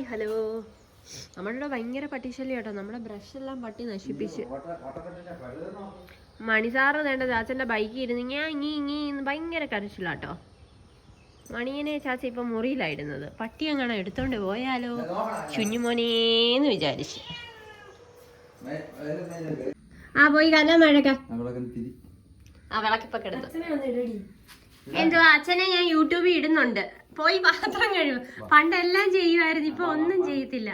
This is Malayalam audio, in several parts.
Hi hello. നമ്മളിവിടെ ഭയങ്കര പട്ടിശല്യം കേട്ടോ. നമ്മുടെ ബ്രഷ് എല്ലാം പട്ടി നശിപ്പിച്ച്. മണിസാറ് വേണ്ട ചാച്ചന്റെ ബൈക്കിൽ ഇരുന്ന് ഞാൻ ഇങ്ങി ഇങ്ങി ഭയങ്കര കരച്ചിലാട്ടോ മണിയനെ ചാച്ച ഇപ്പൊ മുറിയിലായിരുന്നത് പട്ടി അങ്ങനെ എടുത്തോണ്ട് പോയാലോ? ചുഞ്ഞുമോനേന്ന് വിചാരിച്ച്. ആ പോയി കല മഴക്ക ആ വിളക്കിപ്പൊ കിടന്നു എന്തോ അച്ഛനെ ഞാൻ യൂട്യൂബിൽ ഇടുന്നുണ്ട്. പോയി പാത്രം കഴുകും. പണ്ടെല്ലാം ചെയ്യുമായിരുന്നു ഇപ്പൊ ഒന്നും ചെയ്യത്തില്ല.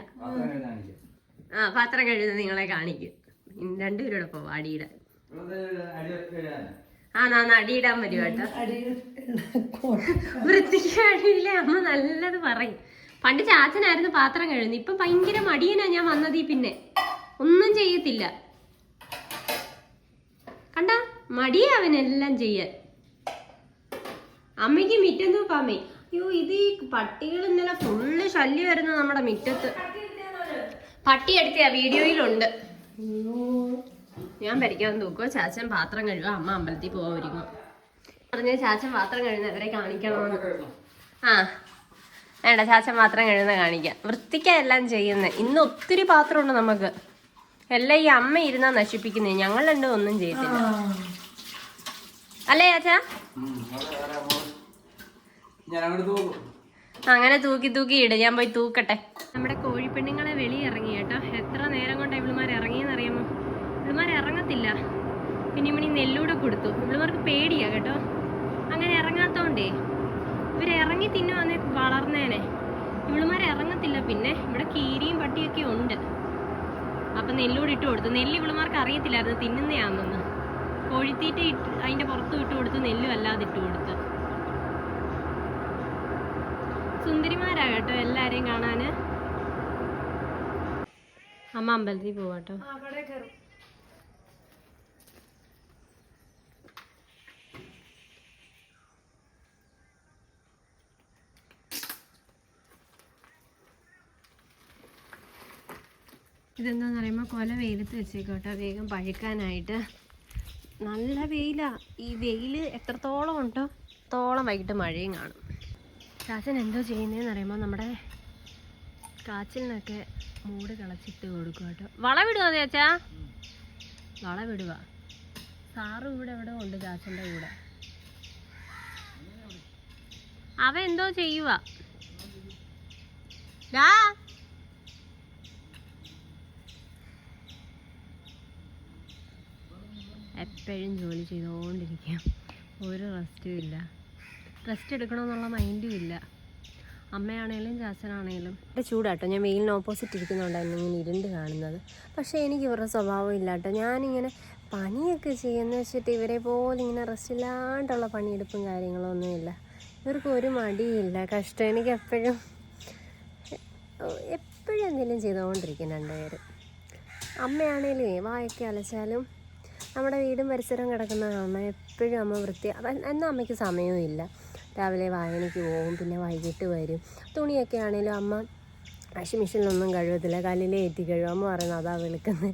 ആ പാത്രം കഴുകുന്നത് നിങ്ങളെ കാണിക്കും. രണ്ടുപേരോടെ പോവാ അടിയിടാൻ. ആ നാ അടിയിടാൻ വരും കേട്ടോ. വൃത്തിക്ക് അടിയില്ല അമ്മ നല്ലത് പറയും. പണ്ട് ചാച്ചനായിരുന്നു പാത്രം കഴുകുന്നത്. ഇപ്പൊ ഭയങ്കര മടിയനാ ഞാൻ വന്നതീ പിന്നെ. ഒന്നും ചെയ്യത്തില്ല. കണ്ട? മടിയാ അവനെല്ലാം ചെയ്യാൻ. അമ്മയ്ക്ക് മിറ്റം തൂപ്പാമ്മേ അയ്യോ ഇത് ഈ പട്ടികൾ ഇന്നലെ ഫുള്ള് ശല്യം വരുന്നു നമ്മുടെ മിറ്റത്ത്. പട്ടി എടുത്ത വീഡിയോയിലുണ്ട്. ഞാൻ പരിക്കാൻ തൂക്കുക ചാച്ചൻ പാത്രം കഴുകുക അമ്മ അമ്പലത്തിൽ പോകാൻ ഒരുങ്ങും പറഞ്ഞ ചാച്ചൻ പാത്രം കഴുകുന്നവരെ കാണിക്കണമെന്ന് ആ വേണ്ട ചാച്ചൻ പാത്രം കഴുകുന്ന കാണിക്കാം. വൃത്തിക്കാ എല്ലാം ചെയ്യുന്നത് ഇന്ന് ഒത്തിരി പാത്രമുണ്ട് നമുക്ക്. എല്ലാം ഈ അമ്മ ഇരുന്നാ നശിപ്പിക്കുന്നേ. ഞങ്ങൾ രണ്ടും ഒന്നും ചെയ്യത്തില്ല. അല്ലേ ചാച്ചാ? അങ്ങനെ തൂക്കി തൂക്കി ഇട്. ഞാൻ പോയി തൂക്കട്ടെ. നമ്മുടെ കോഴിപ്പെണ്ണുങ്ങളെ വെളി ഇറങ്ങി കേട്ടോ. എത്ര നേരം കൊണ്ട് ഇവിളുമാർ ഇറങ്ങിയെന്ന് അറിയാമോ ഇവളുമാർ ഇറങ്ങത്തില്ല. പിന്നെ ഇവണി നെല്ലൂടെ കൊടുത്തു. ഇവിളുമാർക്ക് പേടിയാ കേട്ടോ. അങ്ങനെ ഇറങ്ങാത്തോണ്ടേ ഇവർ ഇറങ്ങി തിന്നുവാന്നേ വളർന്നേനെ. ഇവിളുമാർ ഇറങ്ങത്തില്ല പിന്നെ. ഇവിടെ കീരിയും പട്ടിയൊക്കെ ഉണ്ട്. അപ്പൊ നെല്ലൂടെ ഇട്ട് കൊടുത്തു. നെല്ല് ഇവിളുമാർക്ക് അറിയത്തില്ലായിരുന്നു. തിന്നുന്നയാണെന്ന് കോഴിത്തീറ്റ ഇട്ട് അതിന്റെ പുറത്തും ഇട്ട് കൊടുത്ത്. നെല്ലും അല്ലാതെ ഇട്ട് കൊടുത്ത്. സുന്ദരിമാരാ കേട്ടോ എല്ലാരെയും കാണാന്. അമ്മ അമ്പലത്തിൽ പോവാട്ടോ. ഇതെന്താന്ന് പറയുമ്പോൾ കൊല വെയിലത്ത് വെച്ചേക്കോട്ടെ. വേഗം പഴുക്കാനായിട്ട്. നല്ല വെയിലാണ് ഈ വെയിൽ എത്രത്തോളം ഉണ്ടോ അത്രത്തോളം വൈകിട്ട് മഴയും കാണും. ചാച്ചൻ എന്തോ ചെയ്യുന്നതെന്ന് അറിയുമ്പോൾ നമ്മുടെ കാച്ചിലിനൊക്കെ മൂട് കളച്ചിട്ട് കൊടുക്കും കേട്ടോ. വളവിടുക ചേച്ചാ വളവിടുക സാറും ഇവിടെ ഇവിടെ ഉണ്ട് ചാച്ചന്റെ കൂടെ. അവ എന്തോ ചെയ്യുക എപ്പോഴും ജോലി ചെയ്തുകൊണ്ടിരിക്കാം ഒരു റെസ്റ്റും ഇല്ല. റെസ്റ്റ് എടുക്കണമെന്നുള്ള മൈൻഡും ഇല്ല. അമ്മയാണേലും ചാച്ചനാണേലും. എന്റെ ചൂടാട്ടോ. ഞാൻ വെയിലിന് ഓപ്പോസിറ്റ് ഇരിക്കുന്നുണ്ടായിരുന്നു ഇങ്ങനെ ഇരുണ്ട് കാണുന്നത്. പക്ഷേ എനിക്ക് ഇവരുടെ സ്വഭാവം ഇല്ല കേട്ടോ. ഞാനിങ്ങനെ പണിയൊക്കെ ചെയ്യുന്ന വെച്ചിട്ട് ഇവരെ പോലെ ഇങ്ങനെ റെസ്റ്റ് ഇല്ലാണ്ടുള്ള പണിയെടുപ്പും കാര്യങ്ങളും ഒന്നുമില്ല ഇവർക്ക് ഒരു മടിയില്ല കഷ്ടം. എനിക്ക് എപ്പോഴും എപ്പോഴും എന്തെങ്കിലും ചെയ്തുകൊണ്ടിരിക്കും രണ്ടുപേരും. അമ്മയാണേലും വായൊക്കെ അലച്ചാലും നമ്മുടെ വീടും പരിസരവും കിടക്കുന്ന അമ്മ എപ്പോഴും അമ്മ വൃത്തി എന്നാൽ അമ്മയ്ക്ക് സമയവും ഇല്ല. രാവിലെ വായനയ്ക്ക് പോകും പിന്നെ വൈകിട്ട് വരും. തുണിയൊക്കെ ആണെങ്കിലും അമ്മ വാഷിംഗ് മെഷീനിലൊന്നും കഴുകത്തില്ല കല്ലിലേ ഏറ്റി കഴുകും. അമ്മ പറയുന്നത് അതാ വിളിക്കുന്നത്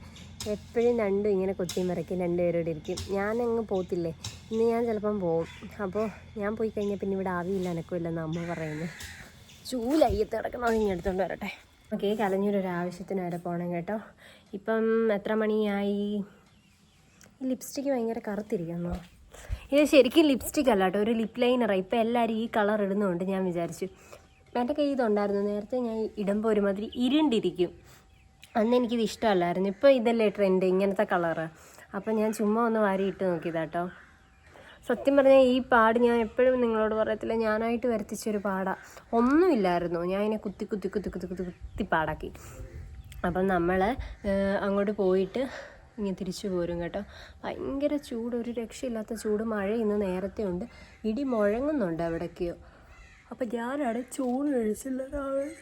എപ്പോഴും രണ്ടും ഇങ്ങനെ കൊത്തിയും മറക്കി രണ്ടുപേരോട് ഇരിക്കും. ഞാനങ്ങ് പോത്തില്ലേ? ഇന്ന് ഞാൻ ചിലപ്പം പോവും. അപ്പോൾ ഞാൻ പോയി കഴിഞ്ഞാൽ പിന്നെ ഇവിടെ ആവിയില്ല എനക്കുമില്ലെന്ന് അമ്മ പറയുന്നത് ചൂലയ്യത്ത് കിടക്കണം? ഇനി എടുത്തുകൊണ്ട് വരട്ടെ. ഓക്കെ കലഞ്ഞൊരു ആവശ്യത്തിന് വരെ പോകണം കേട്ടോ. ഇപ്പം എത്ര മണിയായി? ഈ ലിപ്സ്റ്റിക്ക് ഭയങ്കര കറുത്തിരിക്കുന്നു. ഇത് ശരിക്കും ലിപ്സ്റ്റിക് അല്ല കേട്ടോ ഒരു ലിപ് ലൈനറാണ് ഇപ്പം എല്ലാവരും ഈ കളർ ഇടുന്നുണ്ട് ഞാൻ വിചാരിച്ചു. എന്റെ കയ്യിൽ ഇതുണ്ടായിരുന്നു നേരത്തെ ഞാൻ ഇടുമ്പോൾ ഒരുമാതിരി ഇരുണ്ടിരിക്കും. അന്ന് എനിക്കിത് ഇഷ്ടമല്ലായിരുന്നു. ഇപ്പോൾ ഇതല്ലേ ട്രെൻഡ് ഇങ്ങനത്തെ കളറ് അപ്പോൾ ഞാൻ ചുമ്മാ ഒന്ന് വാരി ഇട്ട് നോക്കിയതാട്ടോ സത്യം പറഞ്ഞാൽ ഈ പാട് ഞാൻ എപ്പോഴും നിങ്ങളോട് പറയത്തില്ല. ഞാനായിട്ട് വരുത്തിച്ചൊരു പാടാ. ഒന്നുമില്ലായിരുന്നു. ഞാൻ അതിനെ കുത്തി കുത്തി കുത്തി കുത്തി കുത്തി കുത്തി പാടാക്കി. അപ്പം നമ്മൾ അങ്ങോട്ട് പോയിട്ട് ഇങ്ങനെ തിരിച്ചു പോരും കേട്ടോ. ഭയങ്കര ചൂട് ഒരു രക്ഷയില്ലാത്ത ചൂട് മഴ ഇന്ന് നേരത്തെ ഉണ്ട്. ഇടി മുഴങ്ങുന്നുണ്ട് എവിടേക്കോ അപ്പം ഞാനവിടെ ചൂട് കഴിച്ചില്ല രാവിലെ.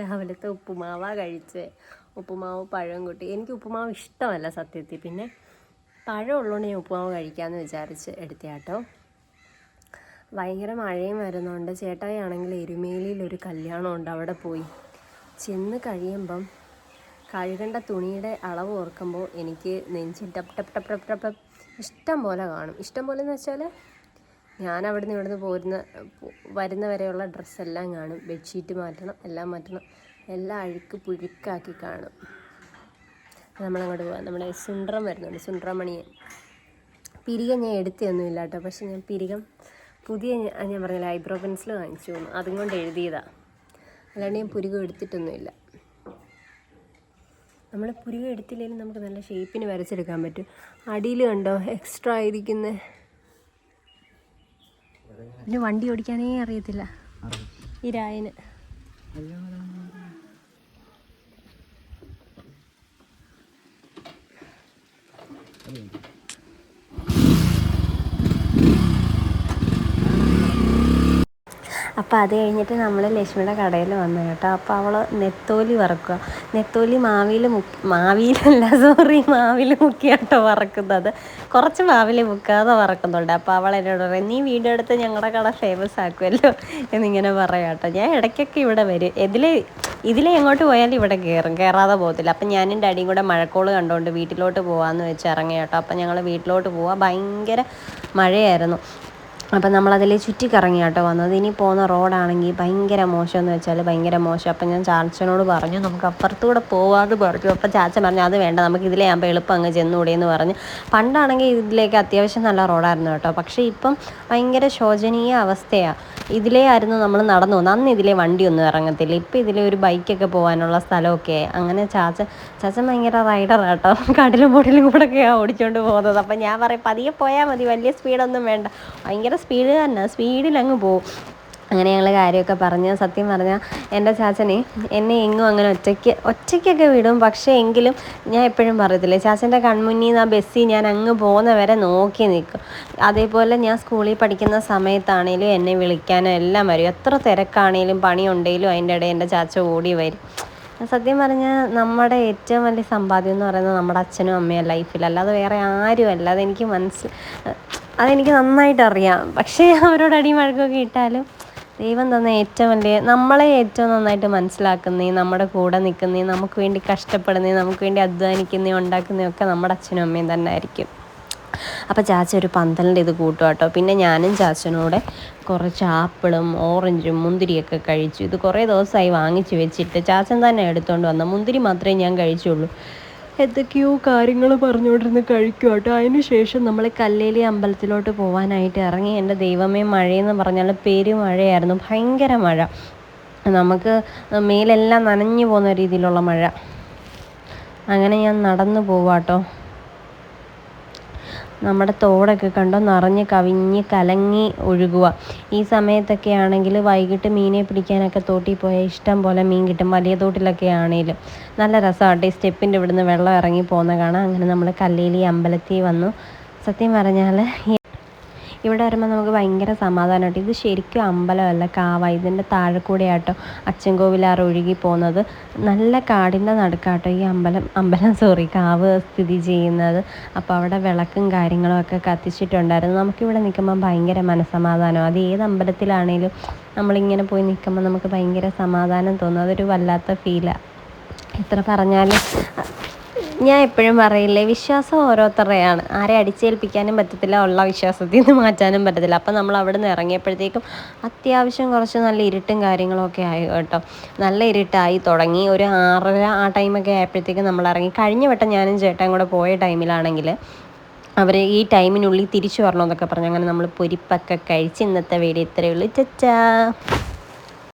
രാവിലത്തെ ഉപ്പുമാവാ കഴിച്ചേ. ഉപ്പുമാവ് പഴം കൂട്ടി. എനിക്ക് ഉപ്പുമാവ് ഇഷ്ടമല്ല സത്യത്തിൽ. പിന്നെ പഴം ഉള്ളതുകൊണ്ട് ഞാൻ ഉപ്പുമാവ് കഴിക്കാമെന്ന് വിചാരിച്ച് എടുത്തയാട്ടോ ഭയങ്കര മഴയും വരുന്നുണ്ട്. ചേട്ടായി ആണെങ്കിൽ എരുമേലിയിൽ ഒരു കല്യാണം ഉണ്ട് അവിടെ പോയി. ചെന്ന് കഴിയുമ്പം കഴുകേണ്ട തുണിയുടെ അളവ് ഓർക്കുമ്പോൾ എനിക്ക് നെഞ്ചിൽ ടപ് ടപ് ടപ് ടപ് ടപ്പ് ഇഷ്ടം പോലെ കാണും. ഇഷ്ടം പോലെ എന്ന് വെച്ചാൽ ഞാൻ അവിടെ നിന്ന് ഇവിടുന്ന് പോരുന്ന വരുന്ന വരെയുള്ള ഡ്രസ്സെല്ലാം കാണും. ബെഡ്ഷീറ്റ് മാറ്റണം എല്ലാം മാറ്റണം. എല്ലാം അഴുക്ക് പുഴുക്കാക്കി കാണും. നമ്മളങ്ങോട്ട് പോകാം നമ്മുടെ സുണ്ട്രം വരുന്നുണ്ട് സുണ്ട്രമണിയൻ. പിരികം ഞാൻ എടുത്തൊന്നുമില്ല കേട്ടോ. പക്ഷെ ഞാൻ പിരികം പുതിയ ഞാൻ പറഞ്ഞ പറഞ്ഞില്ല ഐബ്രോ പെൻസിൽ വാങ്ങിച്ചു അതും കൊണ്ട് എഴുതിയതാണ് അല്ലാണ്ട് ഞാൻ പുരികം എടുത്തിട്ടൊന്നുമില്ല. നമ്മൾ പുരുക എടുത്തില്ലെങ്കിലും നമുക്ക് നല്ല ഷേപ്പിന് വരച്ചെടുക്കാൻ പറ്റും. അടിയിൽ കണ്ടോ? എക്സ്ട്രാ ആയിരിക്കുന്ന. പിന്നെ വണ്ടി ഓടിക്കാനേ അറിയത്തില്ല. ഈ രായന്. അപ്പോൾ അത് കഴിഞ്ഞിട്ട് നമ്മൾ ലക്ഷ്മിയുടെ കടയിൽ വന്നു കേട്ടോ. അപ്പോൾ അവൾ നെത്തോലി വറക്കുക. നെത്തോലി മാവിയിൽ മുക്കി മാവിയിലല്ല സോറി മാവിൽ മുക്കിയാട്ടോ വറക്കുന്നത്. കുറച്ച് മാവിൽ മുക്കാതെ വറക്കുന്നുണ്ട്. അപ്പോൾ അവൾ എന്നോട് പറയും നീ വീഡിയോ എടുത്ത് ഞങ്ങളുടെ കട ഫേമസ് ആക്കുമല്ലോ എന്നിങ്ങനെ പറയാം കേട്ടോ. ഞാൻ ഇടയ്ക്കൊക്കെ ഇവിടെ വരും. ഇതിലെ ഇതിലെ എങ്ങോട്ട് പോയാലും ഇവിടെ കയറും കയറാതെ പോകത്തില്ല. അപ്പം ഞാനും ഡാഡിയും കൂടെ മഴക്കോൾ കണ്ടുകൊണ്ട് വീട്ടിലോട്ട് പോകാമെന്ന് വെച്ച് ഇറങ്ങി കേട്ടോ. അപ്പം ഞങ്ങൾ വീട്ടിലോട്ട് പോവാം. ഭയങ്കര മഴയായിരുന്നു. അപ്പം നമ്മളതിൽ ചുറ്റിക്കറങ്ങി കേട്ടോ വന്നത്. ഇനി പോകുന്ന റോഡാണെങ്കിൽ ഭയങ്കര മോശമെന്ന് വെച്ചാൽ ഭയങ്കര മോശം. അപ്പം ഞാൻ ചാച്ചനോട് പറഞ്ഞു നമുക്ക് അപ്പുറത്തൂടെ പോവാമെന്ന് പറഞ്ഞു. അപ്പം ചാച്ചൻ പറഞ്ഞു അത് വേണ്ട നമുക്ക് ഇതിലേ ആകുമ്പോൾ എളുപ്പം അങ്ങ് ചെന്നുകൂടിയെന്ന് പറഞ്ഞ്. പണ്ടാണെങ്കിൽ ഇതിലേക്ക് അത്യാവശ്യം നല്ല റോഡായിരുന്നു കേട്ടോ. പക്ഷേ ഇപ്പം ഭയങ്കര ശോചനീയ അവസ്ഥയാണ് ഇതിലേ ആയിരുന്നു നമ്മൾ നടന്നു പോകുന്നത്. അന്ന് ഇതിലെ വണ്ടിയൊന്നും ഇറങ്ങത്തില്ല. ഇപ്പം ഇതിലെ ഒരു ബൈക്കൊക്കെ പോകാനുള്ള സ്ഥലമൊക്കെ. അങ്ങനെ ചാച്ച ചാച്ചൻ ഭയങ്കര റൈഡർ കേട്ടോ. കടലും പൊടിലും കൂടെ ഒക്കെയാണ് ഓടിച്ചുകൊണ്ട് പോകുന്നത്. അപ്പം ഞാൻ പറയും പതിയെ പോയാൽ മതി. വലിയ സ്പീഡൊന്നും വേണ്ട. ഭയങ്കര സ്പീഡ് തന്നെ സ്പീഡിൽ അങ്ങ് പോകും അങ്ങനെ ഞങ്ങൾ കാര്യമൊക്കെ പറഞ്ഞ് സത്യം പറഞ്ഞാൽ എന്റെ ചാച്ചനെ എന്നെ എങ്ങും അങ്ങനെ ഒറ്റയ്ക്ക് ഒറ്റയ്ക്കൊക്കെ വിടും. പക്ഷേ എങ്കിലും ഞാൻ എപ്പോഴും പറയത്തില്ലേ ചാച്ചന്റെ കൺമുന്നിൽ നിന്ന് ആ ബസ്സിൽ ഞാൻ അങ്ങ് പോകുന്ന വരെ നോക്കി നിൽക്കും. അതേപോലെ ഞാൻ സ്കൂളിൽ പഠിക്കുന്ന സമയത്താണേലും എന്നെ വിളിക്കാനും എല്ലാം വരും. എത്ര തിരക്കാണേലും പണിയുണ്ടെങ്കിലും അതിന്റെ ഇടയിൽ എന്റെ ചാച്ച ഓടി വരും. സത്യം പറഞ്ഞാൽ നമ്മുടെ ഏറ്റവും വലിയ സമ്പാദ്യം എന്ന് പറയുന്നത് നമ്മുടെ അച്ഛനും അമ്മയും ലൈഫിൽ അല്ലാതെ വേറെ ആരും അല്ലാതെ എനിക്ക് മനസ്സിൽ അതെനിക്ക് നന്നായിട്ട് അറിയാം പക്ഷേ അവരോട് അടിയും വഴക്കൊക്കെ ഇട്ടാലും ദൈവം തന്ന ഏറ്റവും വലിയ നമ്മളെ ഏറ്റവും നന്നായിട്ട് മനസ്സിലാക്കുന്നേ നമ്മുടെ കൂടെ നിൽക്കുന്നേ നമുക്ക് വേണ്ടി കഷ്ടപ്പെടുന്നേ നമുക്ക് വേണ്ടി അധ്വാനിക്കുന്നേ ഉണ്ടാക്കുന്നേ ഒക്കെ നമ്മുടെ അച്ഛനും അമ്മയും തന്നെ ആയിരിക്കും. അപ്പോൾ ചാച്ച ഒരു പന്തലിന്റെ ഇത് കൂട്ടും കേട്ടോ. പിന്നെ ഞാനും ചാച്ചനൂടെ കുറച്ച് ആപ്പിളും ഓറഞ്ചും മുന്തിരിയൊക്കെ കഴിച്ചു. ഇത് കുറേ ദിവസമായി വാങ്ങിച്ച് വെച്ചിട്ട് ചാച്ചൻ തന്നെ എടുത്തുകൊണ്ട് വന്ന. മുന്തിരി മാത്രമേ ഞാൻ കഴിച്ചുള്ളൂ. എന്തൊക്കെയോ കാര്യങ്ങൾ പറഞ്ഞുകൊണ്ടിരുന്ന് കഴിക്കും കേട്ടോ അതിനുശേഷം നമ്മൾ കല്ലേലി അമ്പലത്തിലോട്ട് പോകാനായിട്ട് ഇറങ്ങി. എന്റെ ദൈവമേ മഴയെന്ന് പറഞ്ഞാൽ പെരുമഴയായിരുന്നു ഭയങ്കര മഴ. നമുക്ക് മേലെല്ലാം നനഞ്ഞു പോകുന്ന രീതിയിലുള്ള മഴ. അങ്ങനെ ഞാൻ നടന്നു പോവാട്ടോ. നമ്മുടെ തോടൊക്കെ കണ്ടോ? നിറഞ്ഞ് കവിഞ്ഞ് കലങ്ങി ഒഴുകുക. ഈ സമയത്തൊക്കെ ആണെങ്കിൽ വൈകിട്ട് മീനെ പിടിക്കാനൊക്കെ തോട്ടിൽ പോയാൽ ഇഷ്ടം പോലെ മീൻ കിട്ടും. വലിയ തോട്ടിലൊക്കെ ആണെങ്കിലും. നല്ല രസമാണ് ഈ സ്റ്റെപ്പിന്റെ ഇവിടുന്ന് വെള്ളം ഇറങ്ങി പോകുന്ന കാണാം അങ്ങനെ നമ്മൾ കല്ലേലി അമ്പലത്തിൽ വന്നു. സത്യം പറഞ്ഞാൽ ഇവിടെ വരുമ്പോൾ നമുക്ക് ഭയങ്കര സമാധാനമായിട്ട് ഇത് ശരിക്കും അമ്പലമല്ല കാവ. ഇതിന്റെ താഴെ കൂടെയാട്ടോ അച്ചൻകോവിലാർ ഒഴുകി പോകുന്നത്. നല്ല കാടിന്റെ നടുക്കാട്ടോ ഈ അമ്പലം. അമ്പലം സോറി കാവ് സ്ഥിതി ചെയ്യുന്നത്. അപ്പോൾ അവിടെ വിളക്കും കാര്യങ്ങളും ഒക്കെ കത്തിച്ചിട്ടുണ്ടായിരുന്നു. നമുക്കിവിടെ നിൽക്കുമ്പോൾ ഭയങ്കര മനസ്സമാധാനം. അത് ഏത് അമ്പലത്തിലാണേലും നമ്മളിങ്ങനെ പോയി നിൽക്കുമ്പോൾ നമുക്ക് ഭയങ്കര സമാധാനം തോന്നും. അതൊരു വല്ലാത്ത ഫീലാണ് എത്ര പറഞ്ഞാലും ഞാൻ എപ്പോഴും പറയില്ലേ വിശ്വാസം ഓരോരുത്തരുടെയാണ്. ആരെ അടിച്ചേൽപ്പിക്കാനും പറ്റത്തില്ല ഉള്ള വിശ്വാസത്തിൽ നിന്ന് മാറ്റാനും പറ്റത്തില്ല. അപ്പം നമ്മൾ അവിടെ നിന്ന് ഇറങ്ങിയപ്പോഴത്തേക്കും അത്യാവശ്യം കുറച്ച് നല്ല ഇരുട്ടും കാര്യങ്ങളൊക്കെ ആയി കേട്ടോ. നല്ല ഇരുട്ടായി തുടങ്ങി. ഒരു ആറര ആ ടൈമൊക്കെ ആയപ്പോഴത്തേക്കും നമ്മൾ ഇറങ്ങി. കഴിഞ്ഞ വട്ടം ഞാനും ചേട്ടൻ കൂടെ പോയ ടൈമിലാണെങ്കിൽ അവർ ഈ ടൈമിനുള്ളിൽ തിരിച്ചു വരണമെന്നൊക്കെ പറഞ്ഞു. അങ്ങനെ നമ്മൾ പൊരിപ്പൊക്കെ കഴിച്ച് ഇന്നത്തെ വീഡിയോ ഇത്രയേ ഉള്ളൂ. ചച്ചാ